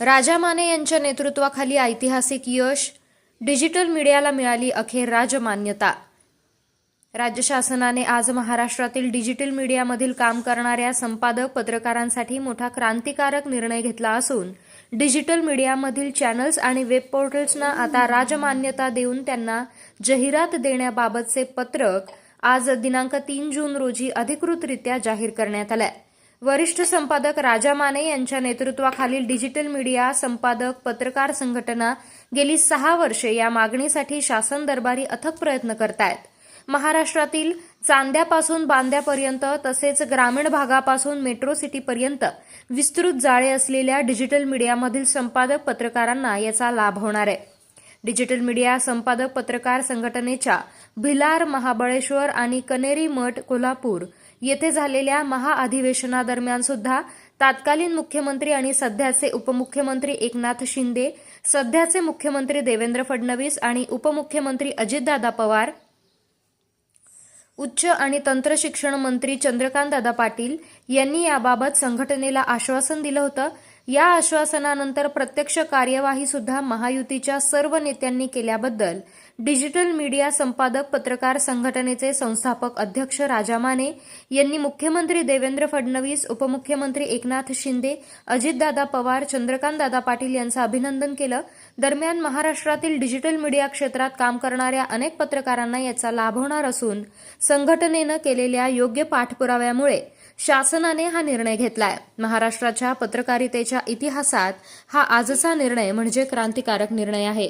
राजा माने यांच्या नेतृत्वाखाली ऐतिहासिक यश डिजिटल मीडियाला मिळाली अखेर राजमान्यता. राज्य शासनाने आज महाराष्ट्रातील डिजिटल मीडियामधील काम करणाऱ्या संपादक पत्रकारांसाठी मोठा क्रांतिकारक निर्णय घेतला असून डिजिटल मीडियामधील चॅनल्स आणि वेब पोर्टल्सना आता राजमान्यता देऊन त्यांना जाहिरात देण्याबाबतचे पत्रक आज दिनांक तीन जून रोजी अधिकृतरित्या जाहीर करण्यात आलंय. वरिष्ठ संपादक राजा माने यांच्या नेतृत्वाखालील डिजिटल मीडिया संपादक पत्रकार संघटना गेली सहा वर्षे या मागणीसाठी शासन दरबारी अथक प्रयत्न करतायत. महाराष्ट्रातील चांद्यापासून बांद्यापर्यंत तसेच ग्रामीण भागापासून मेट्रो सिटीपर्यंत विस्तृत जाळे असलेल्या डिजिटल मीडियामधील संपादक पत्रकारांना याचा लाभ होणार आहे. डिजिटल मीडिया संपादक पत्रकार संघटनेच्या भिलार महाबळेश्वर आणि कनेरी मठ कोल्हापूर येथे झालेल्या महाअधिवेशनादरम्यान सुद्धा तत्कालीन मुख्यमंत्री आणि सध्याचे उपमुख्यमंत्री एकनाथ शिंदे सध्याचे मुख्यमंत्री देवेंद्र फडणवीस आणि उपमुख्यमंत्री अजितदादा पवार उच्च आणि तंत्रशिक्षण मंत्री चंद्रकांतदादा पाटील यांनी याबाबत संघटनेला आश्वासन दिलं होतं. या आश्वासनानंतर प्रत्यक्ष कार्यवाही सुद्धा महायुतीच्या सर्व नेत्यांनी केल्याबद्दल डिजिटल मीडिया संपादक पत्रकार संघटनेचे संस्थापक अध्यक्ष राजा माने यांनी मुख्यमंत्री देवेंद्र फडणवीस उपमुख्यमंत्री एकनाथ शिंदे अजितदादा पवार चंद्रकांतदादा पाटील यांचं अभिनंदन केलं. दरम्यान महाराष्ट्रातील डिजिटल मीडिया क्षेत्रात काम करणाऱ्या अनेक पत्रकारांना याचा लाभ होणार असून संघटनेनं केलेल्या योग्य पाठपुराव्यामुळे शासनाने हा निर्णय घेतलाय. महाराष्ट्राच्या पत्रकारितेच्या इतिहासात हा आजचा निर्णय म्हणजे क्रांतिकारक निर्णय आहे.